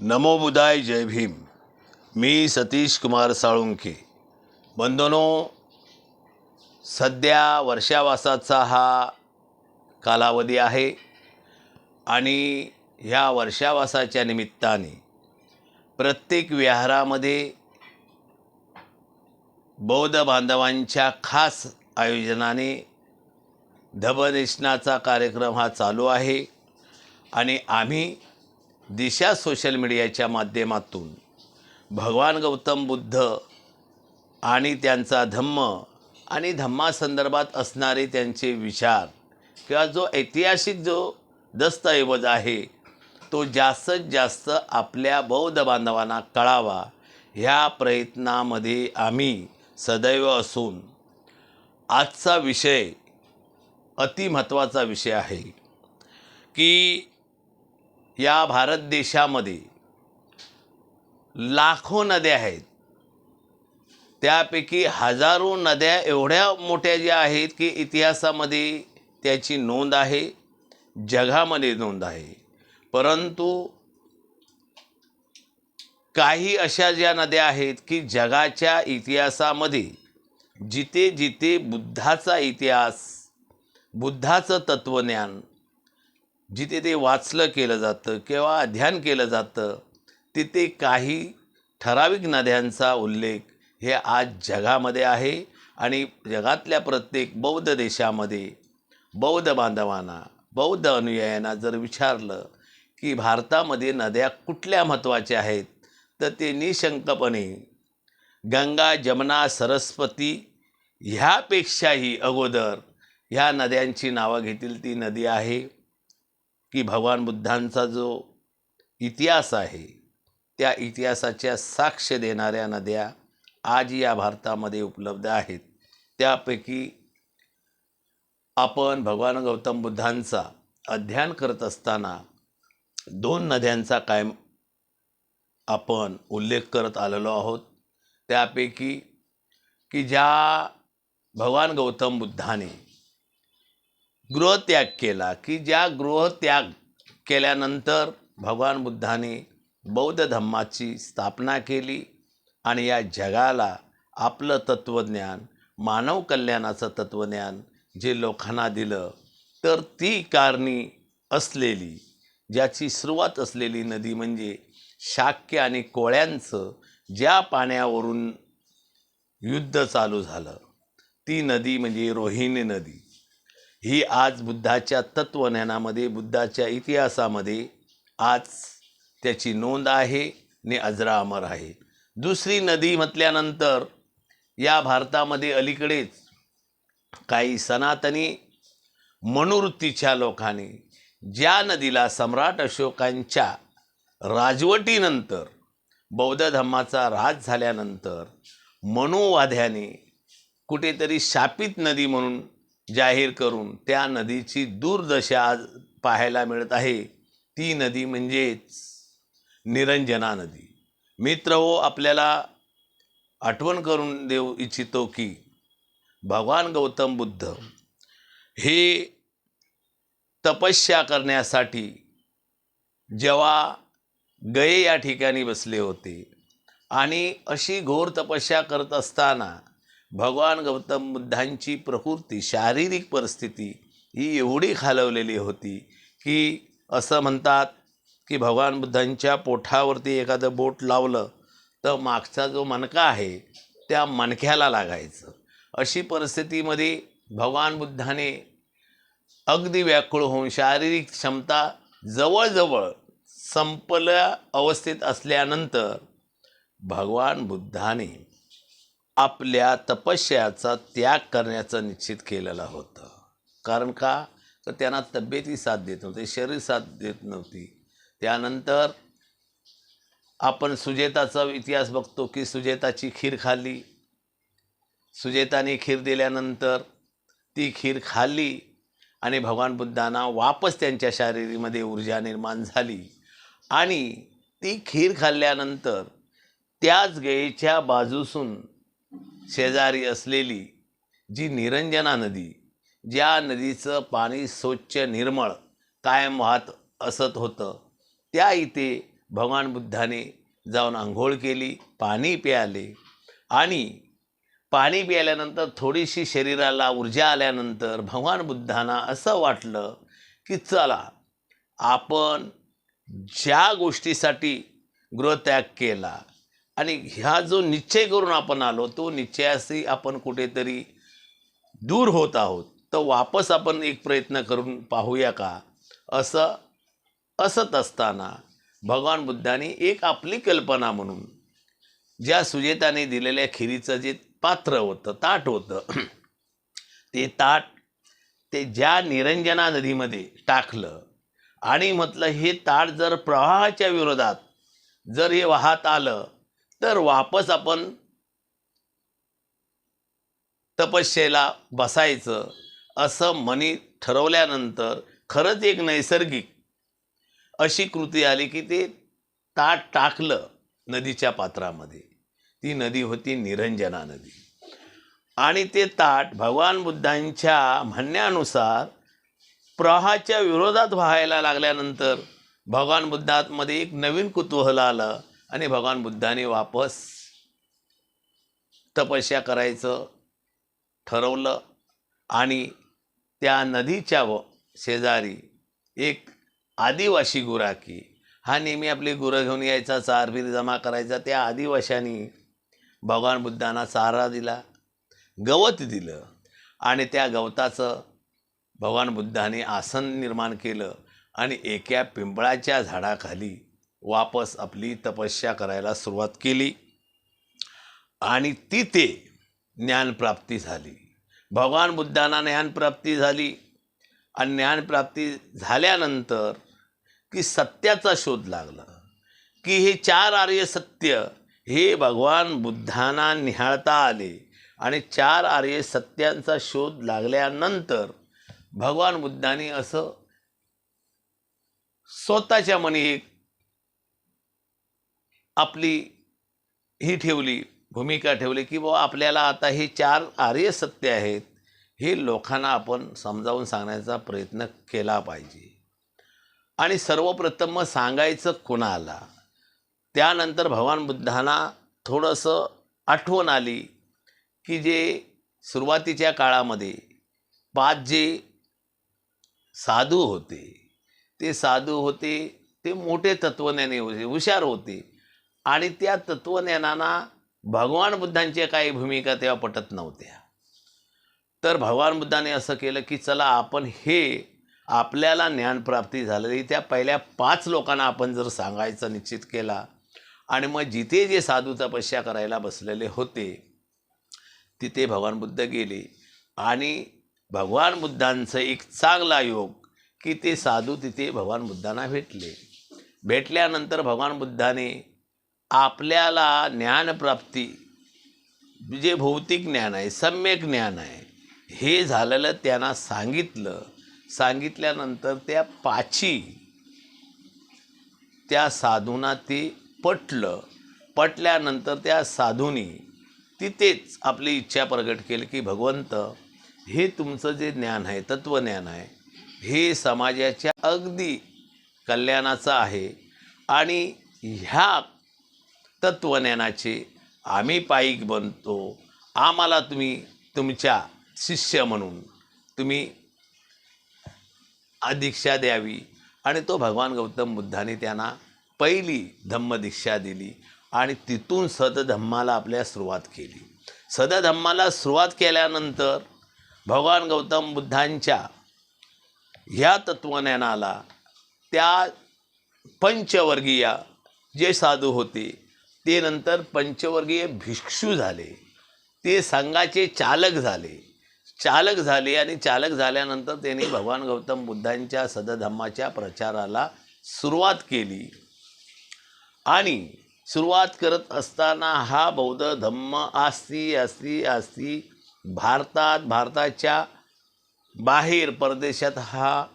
नमो बुदाय जय भीम. मी सतीश कुमार साळुंखे. बंधनो सध्या वर्षावासाचा हा कालावधी आहे आणि ह्या वर्षावासाच्या निमित्ताने प्रत्येक विहारामध्ये बौद्ध बांधवांच्या खास आयोजनाने धबनिष्णाचा कार्यक्रम हा चालू आहे आणि आम्ही दिशा सोशल मीडियाच्या माध्यमातून भगवान गौतम बुद्ध आणि त्यांचा धम्म आणि धम्मासंदर्भात असणारे त्यांचे विचार किंवा जो ऐतिहासिक जो दस्तऐवज आहे तो जास्तीत जास्त आपल्या बौद्ध बांधवांना कळावा. ह्या प्रयत्नामध्ये आम्ही सदैव असून आजचा विषय अतिमहत्त्वाचा विषय आहे की या भारत देशामध्ये लाखो नद्या आहेत. त्यापैकी हजारो नद्या एवढ्या मोठ्या ज्या आहेत की इतिहासामध्ये त्याची नोंद आहे जगामध्ये नोंद आहे. परंतु काही अशा ज्या नद्या आहेत की जगाच्या इतिहासामध्ये जिथे जिथे बुद्धाचा इतिहास बुद्धाचं तत्त्वज्ञान जिथे ते वाचलं केलं जातं किंवा अध्ययन केलं जातं तिथे काही ठराविक नद्यांचा उल्लेख हे आज जगामध्ये आहे आणि जगातल्या प्रत्येक बौद्ध देशामध्ये बौद्ध बांधवांना बौद्ध अनुयायांना जर विचारलं की भारतामध्ये नद्या कुठल्या महत्त्वाच्या आहेत तर ते निशंकपणे गंगा जमुना सरस्वती ह्यापेक्षाही अगोदर ह्या नद्यांची नावं घेतील ती नदी आहे. की भगवान बुद्धांचा जो इतिहास आहे त्या इतिहासाच्या साक्ष देणाऱ्या नद्या आज या भारतामध्ये उपलब्ध आहेत. त्यापैकी आपण भगवान गौतम बुद्धांचा अध्ययन करत असताना दोन नद्यांचा कायम आपण उल्लेख करत आलेलो आहोत. त्यापैकी की ज्या भगवान गौतम बुद्धाने गृहत्याग केला की ज्या गृहत्याग केल्यानंतर भगवान बुद्धाने बौद्ध धम्माची स्थापना केली आणि या जगाला आपलं तत्त्वज्ञान मानव कल्याणाचं तत्त्वज्ञान जे लोकांना दिलं तर ती कारणी असलेली ज्याची सुरुवात असलेली नदी म्हणजे शाक्य आणि कोळ्यांचं ज्या पाण्यावरून युद्ध चालू झालं ती नदी म्हणजे रोहिणी नदी. ही आज बुद्धाच्या तत्त्वज्ञानामध्ये बुद्धाच्या इतिहासामध्ये आज त्याची नोंद आहे ने अजरा अमर आहे. दुसरी नदी म्हटल्यानंतर या भारतामध्ये अलीकडेच काही सनातनी मनोवृत्तीच्या लोकांनी ज्या नदीला सम्राट अशोकांच्या राजवटीनंतर बौद्ध धर्माचा राज झाल्यानंतर मनोवाद्याने कुठेतरी शापित नदी म्हणून जाहीर करून त्या नदीची दुर्दशा आज पाहायला मिळत आहे. ती नदी म्हणजेच निरंजना नदी. मित्र हो आपल्याला आठवण करून देऊ इच्छितो की भगवान गौतम बुद्ध हे तपस्या करण्यासाठी जेव्हा गये या ठिकाणी बसले होते आणि अशी घोर तपस्या करत असताना भगवान गौतम बुद्धांची प्रकृती शारीरिक परिस्थिती ही एवढी खालवलेली होती की असं म्हणतात की भगवान बुद्धांच्या पोठावरती एखादं बोट लावलं तर मागचा जो मणका आहे त्या मणक्याला लागायचं. अशी परिस्थितीमध्ये भगवान बुद्धाने अगदी व्याकुळ होऊन शारीरिक क्षमता जवळजवळ संपल्या अवस्थेत असल्यानंतर भगवान बुद्धाने आपल्या तपस्याचा त्याग करण्याचं निश्चित केलेला होतं. कारण का? तर त्यांना तब्येती साथ देत नव्हते शरीर साथ देत नव्हती. त्यानंतर आपण सुजेताचा इतिहास बघतो की सुजेताची खीर खाल्ली. सुजेताने खीर दिल्यानंतर ती खीर खाल्ली आणि भगवान बुद्धांना वापस त्यांच्या शारीरीमध्ये ऊर्जा निर्माण झाली. आणि ती खीर खाल्ल्यानंतर त्याच गेच्या बाजूसून शेजारी असलेली जी निरंजना नदी ज्या नदीचं पाणी स्वच्छ निर्मळ कायम वाहत असत होतं त्या इथे भगवान बुद्धाने जाऊन आंघोळ केली पाणी प्याले आणि पाणी प्यायल्यानंतर थोडीशी शरीराला ऊर्जा आल्यानंतर भगवान बुद्धांना असं वाटलं की चला आपण ज्या गोष्टीसाठी गृहत्याग केला आणि ह्या जो निश्चय करून आपण आलो तो निश्चयाशी आपण कुठेतरी दूर होत आहोत. तर वापस आपण एक प्रयत्न करून पाहूया का? असं असत असताना भगवान बुद्धाने एक आपली कल्पना म्हणून ज्या सुजेताने दिलेल्या खिरीचं जे पात्र होतं ताट होतं ते ताट ते ज्या निरंजना नदीमध्ये टाकलं आणि म्हटलं हे ताट जर प्रवाहाच्या विरोधात जर हे वाहत आलं तर वापस आपण तपस्येला बसायचं असं मनी ठरवल्यानंतर खरंच एक नैसर्गिक अशी कृती आली की ते ताट टाकलं नदीच्या पात्रामध्ये. ती नदी होती निरंजना नदी. आणि ते ताट भगवान बुद्धांच्या म्हणण्यानुसार प्रवाहाच्या विरोधात व्हायला लागल्यानंतर भगवान बुद्धामध्ये एक नवीन कुतूहल आलं. आणि भगवान बुद्धाने वापस तपस्या करायचं ठरवलं आणि त्या नदीच्या व शेजारी एक आदिवासी गुराखी हा नेहमी आपली गुरं घेऊन यायचा चारबीर जमा करायचा. त्या आदिवाशांनी भगवान बुद्धांना सहारा दिला गवत दिलं आणि त्या गवताचं भगवान बुद्धाने आसन निर्माण केलं आणि एका पिंपळाच्या झाडाखाली वापस आपली तपस्या करायला सुरुवात केली. आणि तिथे ज्ञानप्राप्ती झाली. भगवान बुद्धांना ज्ञानप्राप्ती झाली. आणि ज्ञानप्राप्ती झाल्यानंतर की सत्याचा शोध लागला. की हे चार आर्य सत्य हे भगवान बुद्धांना निहाळता आले. आणि चार आर्य सत्यांचा शोध लागल्यानंतर भगवान बुद्धांनी असं स्वतःच्या मनी एक आपली ही ठेवली भूमिका ठेवली की बाबा आपल्याला आता हे चार आर्य सत्य आहेत हे लोकांना आपण समजावून सांगण्याचा प्रयत्न केला पाहिजे. आणि सर्वप्रथम मग सांगायचं कोणाला? त्यानंतर भगवान बुद्धांना थोडंसं आठवण आली की जे सुरुवातीच्या काळामध्ये पाच जे साधू होते ते साधू होते ते मोठे तत्वज्ञानी होते हुशार होते आणि त्या तत्वज्ञानांना भगवान बुद्धांच्या काही भूमिका तेव्हा पटत नव्हत्या. तर भगवान बुद्धाने असं केलं की चला आपण हे आपल्याला ज्ञानप्राप्ती झालेली त्या पहिल्या पाच लोकांना आपण जर सांगायचं निश्चित केला आणि मग जिथे जे साधू तपस्या करायला बसलेले होते तिथे भगवान बुद्ध गेले. आणि भगवान बुद्धांचं एक चांगला योग की ते साधू तिथे भगवान बुद्धांना भेटले. भेटल्यानंतर भगवान बुद्धाने आपल्याला ज्ञानप्राप्ती जे भौतिक ज्ञान आहे सम्यक ज्ञान आहे हे झालेलं त्यांना सांगितलं. सांगितल्यानंतर त्या पाची त्या साधूंना ते पटलं. पटल्यानंतर त्या साधूनी तिथेच आपली इच्छा प्रकट केली की भगवंत हे तुमचं जे ज्ञान आहे तत्वज्ञान आहे हे समाजाच्या अगदी कल्याणाचं आहे आणि ह्या तत्वज्ञानाचे आम्ही पायिक बनतो. आम्हाला तुम्ही तुमच्या शिष्य म्हणून तुम्ही दीक्षा द्यावी. आणि तो भगवान गौतम बुद्धाने त्यांना पहिली धम्मदीक्षा दिली आणि तिथून सदधम्माला आपल्या सुरुवात केली. सदधम्माला सुरुवात केल्यानंतर भगवान गौतम बुद्धांच्या ह्या तत्वज्ञानाला त्या पंचवर्गीय जे साधू होते ते नंतर पंचवर्गीय भिक्षू झाले. ते संघाचे चालक झाले. चालक झाले आणि चालक झाल्यानंतर त्यांनी भगवान गौतम बुद्धांच्या सदधम्माच्या प्रचाराला सुरुवात केली. आणि सुरुवात करत असताना हा बौद्ध धम्म आस्ती आस्ती आस्ती भारतात भारताच्या बाहेर परदेशात हा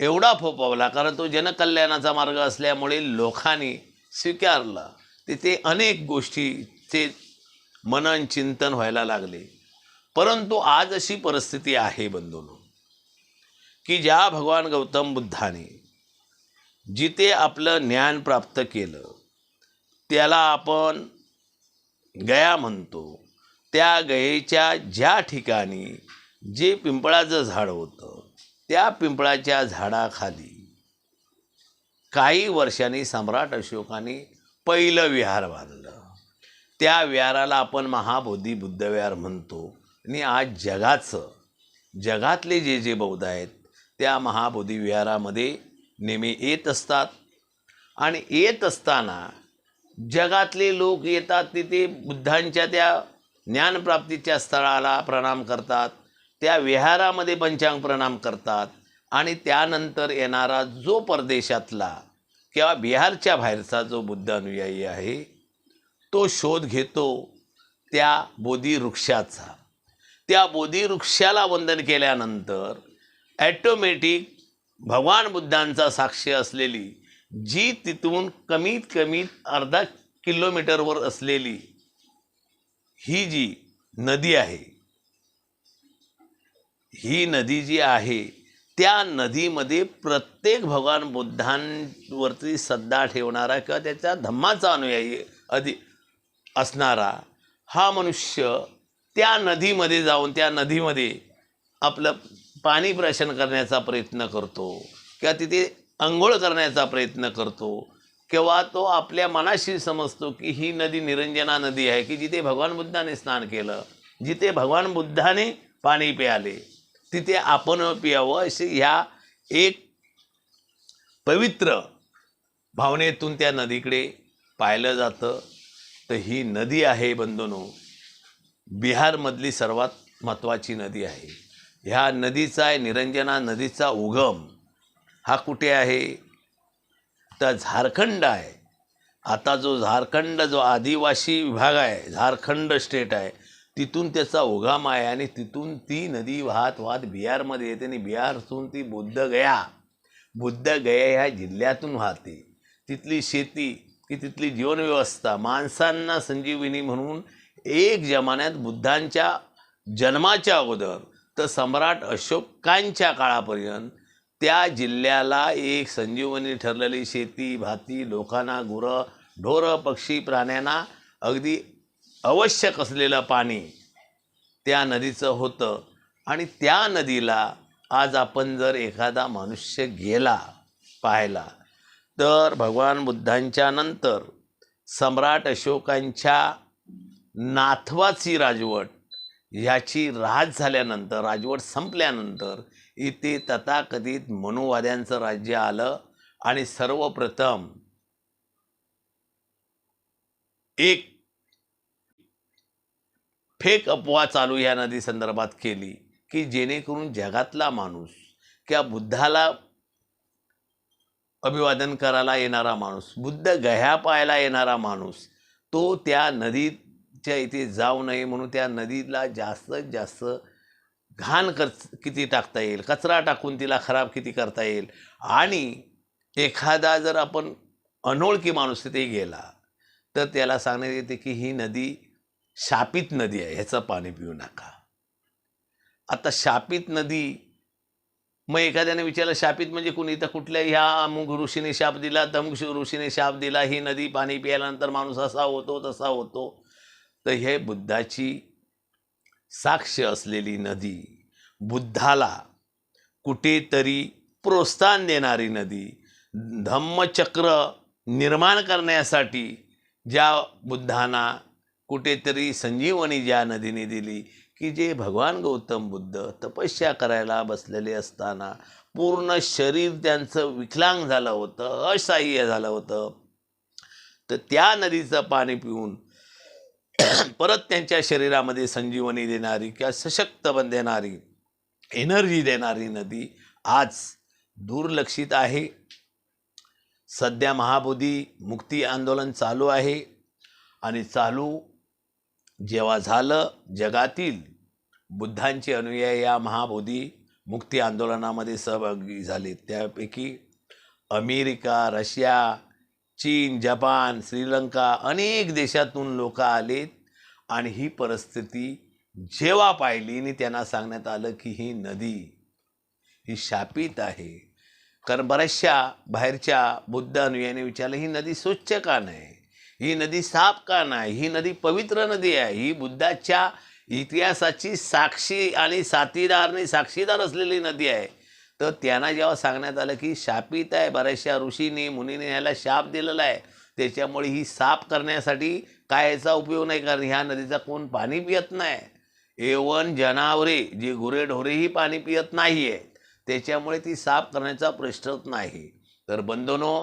एवढा फोपावला कारण तो जनकल्याणाचा मार्ग असल्यामुळे लोकांनी स्वीकारला. तिथे अनेक गोष्टीचे मनन चिंतन व्हायला लागले. परंतु आज अशी परिस्थिती आहे बंधूनो की ज्या भगवान गौतम बुद्धाने जिथे आपलं ज्ञान प्राप्त केलं त्याला आपण गया म्हणतो. त्या गयेच्या ज्या ठिकाणी जे पिंपळाचं झाड होतं त्या पिंपळाच्या झाडाखाली काही वर्षांनी सम्राट अशोकाने पहिलं विहार बांधलं. त्या विहाराला आपण महाबोधी बुद्धविहार म्हणतो. आणि आज जगाचं जगातले जे जे बौद्ध आहेत त्या महाबोधी विहारामध्ये नेहमी येत असतात. आणि येत असताना जगातले लोक येतात तिथे बुद्धांच्या त्या ज्ञानप्राप्तीच्या स्थळाला प्रणाम करतात. त्या विहारामध्ये पंचांग प्रणाम करतात. आणि त्यानंतर येणारा जो परदेशातला किंवा बिहारच्या बाहेरचा जो बुद्ध अनुयायी आहे तो शोध घेतो त्या बोधी वृक्षाचा. त्या बोधी वृक्षाला वंदन केल्यानंतर ॲटोमॅटिक भगवान बुद्धांचा साक्ष असलेली जी तिथून कमीत कमी अर्धा किलोमीटरवर असलेली ही जी नदी आहे ही नदी जी आहे त्या नदीमध्ये प्रत्येक भगवान बुद्धांवरती श्रद्धा ठेवणारा किंवा त्याच्या धम्माचा अनुयायी अधि असणारा हा मनुष्य त्या नदीमध्ये जाऊन त्या नदीमध्ये आपलं पाणी प्राशन करण्याचा प्रयत्न करतो किंवा तिथे आंघोळ करण्याचा प्रयत्न करतो किंवा तो आपल्या मनाशी समजतो की ही नदी निरंजना नदी आहे की जिथे भगवान बुद्धाने स्नान केलं जिथे भगवान बुद्धाने पाणी प्याले. तिथे आपण पियावं असे ह्या एक पवित्र भावनेतून त्या नदीकडे पाहिलं जातं. तर ही नदी आहे बंधनो बिहारमधली सर्वात महत्त्वाची नदी आहे. ह्या नदीचा आहे निरंजना नदीचा उगम. हा कुठे आहे? तर झारखंड आहे. आता जो झारखंड जो आदिवासी विभाग आहे झारखंड स्टेट आहे तिथून त्याचा ओघाम आहे आणि तिथून ती नदी वाहत वाहत बिहारमध्ये येते आणि बिहारतून ती बुद्धगया. बुद्धगया ह्या जिल्ह्यातून वाहते. तिथली शेती की तिथली जीवनव्यवस्था माणसांना संजीवनी म्हणून एक जमान्यात बुद्धांच्या जन्माच्या अगोदर तर सम्राट अशोकांच्या काळापर्यंत त्या जिल्ह्याला एक संजीवनी ठरलेली शेती भाती लोकांना गुरं ढोरं पक्षी प्राण्यांना अगदी आवश्यक असलेलं पाणी त्या नदीचं होतं. आणि त्या नदीला आज आपण जर एखादा मनुष्य गेला पाहायला तर भगवान बुद्धांच्या नंतर सम्राट अशोकांच्या नाथवाची राजवट ह्याची राज झाल्यानंतर राजवट संपल्यानंतर इथे तथाकथित मनुवाद्यांचं राज्य आलं. आणि सर्वप्रथम एक फेक अपवा चालू ह्या नदी संदर्भात केली की जेणेकरून जगातला माणूस किंवा बुद्धाला अभिवादन करायला येणारा माणूस बुद्ध गह्या पाहायला येणारा माणूस तो त्या नदीच्या इथे जाऊ नये म्हणून त्या नदीला जास्तीत जास्त घाण कर किती टाकता येईल कचरा टाकून तिला खराब किती करता येईल आणि एखादा जर आपण अनोळखी माणूस तिथे गेला तर त्याला सांगण्यात येते की ही नदी शापित नदी आहे ह्याचं पाणी पिऊ नका. आता शापित नदी मग एखाद्याने विचारलं शापित म्हणजे कुणी? तर कुठल्या ह्या अमुक ऋषीने शाप दिला तमुक ऋषीने शाप दिला ही नदी पाणी प्यायल्यानंतर माणूस असा होतो तसा होतो. तर हे बुद्धाची साक्ष असलेली नदी बुद्धाला कुठेतरी प्रोत्साहन देणारी नदी धम्मचक्र निर्माण करण्यासाठी ज्या बुद्धांना कुठेतरी संजीवनी ज्या नदीने दिली की जे भगवान गौतम बुद्ध तपस्या करायला बसलेले असताना पूर्ण शरीर त्यांचं विकलांग झालं होतं असहाय्य झालं होतं. तर त्या नदीचं पाणी पिऊन परत त्यांच्या शरीरामध्ये संजीवनी देणारी किंवा सशक्त बन देणारी एनर्जी देणारी नदी आज दुर्लक्षित आहे. सध्या महाबोधी मुक्ती आंदोलन चालू आहे आणि चालू जेव्हा झालं जगातील बुद्धांचे अनुयायी या महाबोधी मुक्ती आंदोलनामध्ये सहभागी झाले. त्यापैकी अमेरिका रशिया चीन जपान श्रीलंका अनेक देशातून लोक आलेत आणि ही परिस्थिती जेव्हा पाहिली आणि त्यांना सांगण्यात आलं की ही नदी ही शापित आहे. कारण बऱ्याचशा बाहेरच्या बुद्ध अनुयायाने विचारलं ही नदी स्वच्छ का नाही? ही नदी साफ का नाही? ही नदी पवित्र नदी आहे. ही बुद्धाच्या इतिहासाची साक्षी आणि साथीदार आणि साक्षीदार असलेली नदी आहे. तर त्यांना जेव्हा सांगण्यात आलं की शापित आहे बऱ्याचशा ऋषीने मुनीने ह्याला शाप दिलेला आहे त्याच्यामुळे ही साफ करण्यासाठी काय याचा उपयोग नाही कारण ह्या नदीचा कोण पाणी पियत नाही? एवन जनावरे जी गुरेढोरेही पाणी पियत नाही आहेत त्याच्यामुळे ती साफ करण्याचा प्रश्नच नाही. तर बंधनो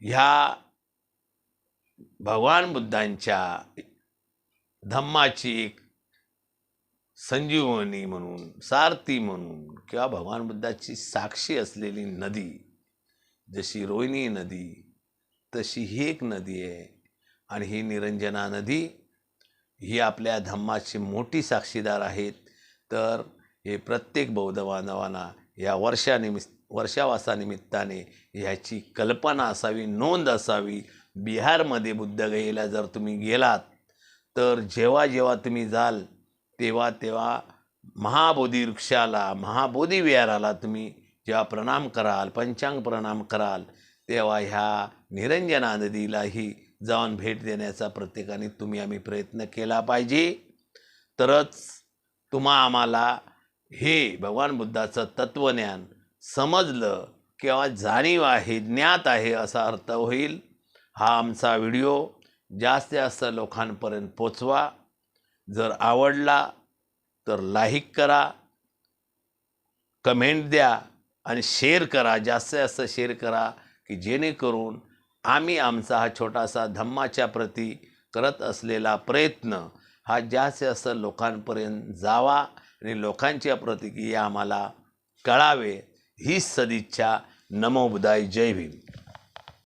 ह्या भगवान बुद्धांच्या धम्माची एक संजीवनी म्हणून सारथी म्हणून किंवा भगवान बुद्धाची साक्षी असलेली नदी जशी रोहिणी नदी तशी ही एक नदी आहे. आणि ही निरंजना नदी ही आपल्या धम्माची मोठी साक्षीदार आहेत. तर हे प्रत्येक बौद्ध बांधवांना या वर्षानिमित्त वर्षावासानिमित्ताने ह्याची कल्पना असावी नोंद असावी बिहारमध्ये बुद्धगयेला जर तुम्ही गेलात तर जेव्हा जेव्हा तुम्ही जाल तेव्हा तेव्हा महाबोधी वृक्षाला महाबोधी विहाराला तुम्ही जेव्हा प्रणाम कराल पंचांग प्रणाम कराल तेव्हा ह्या निरंजना नदीलाही जाऊन भेट देण्याचा प्रत्येकाने तुम्ही आम्ही प्रयत्न केला पाहिजे. तरच तुम्हा आम्हाला हे भगवान बुद्धाचं तत्त्वज्ञान समजलं किंवा जाणीव आहे ज्ञात आहे असा अर्थ होईल. हा आमचा व्हिडिओ जास्तीत जास्त लोकांपर्यंत पोचवा. जर आवडला तर लाईक करा कमेंट द्या आणि शेअर करा जास्तीत जास्त शेअर करा की जेणेकरून आम्ही आमचा हा छोटासा धम्माच्या प्रती करत असलेला प्रयत्न हा जास्तीत जास्त लोकांपर्यंत जावा आणि लोकांच्या प्रतिक्रिया आम्हाला कळावे. हीच सदिच्छा. नमो बुदाय जय भीम.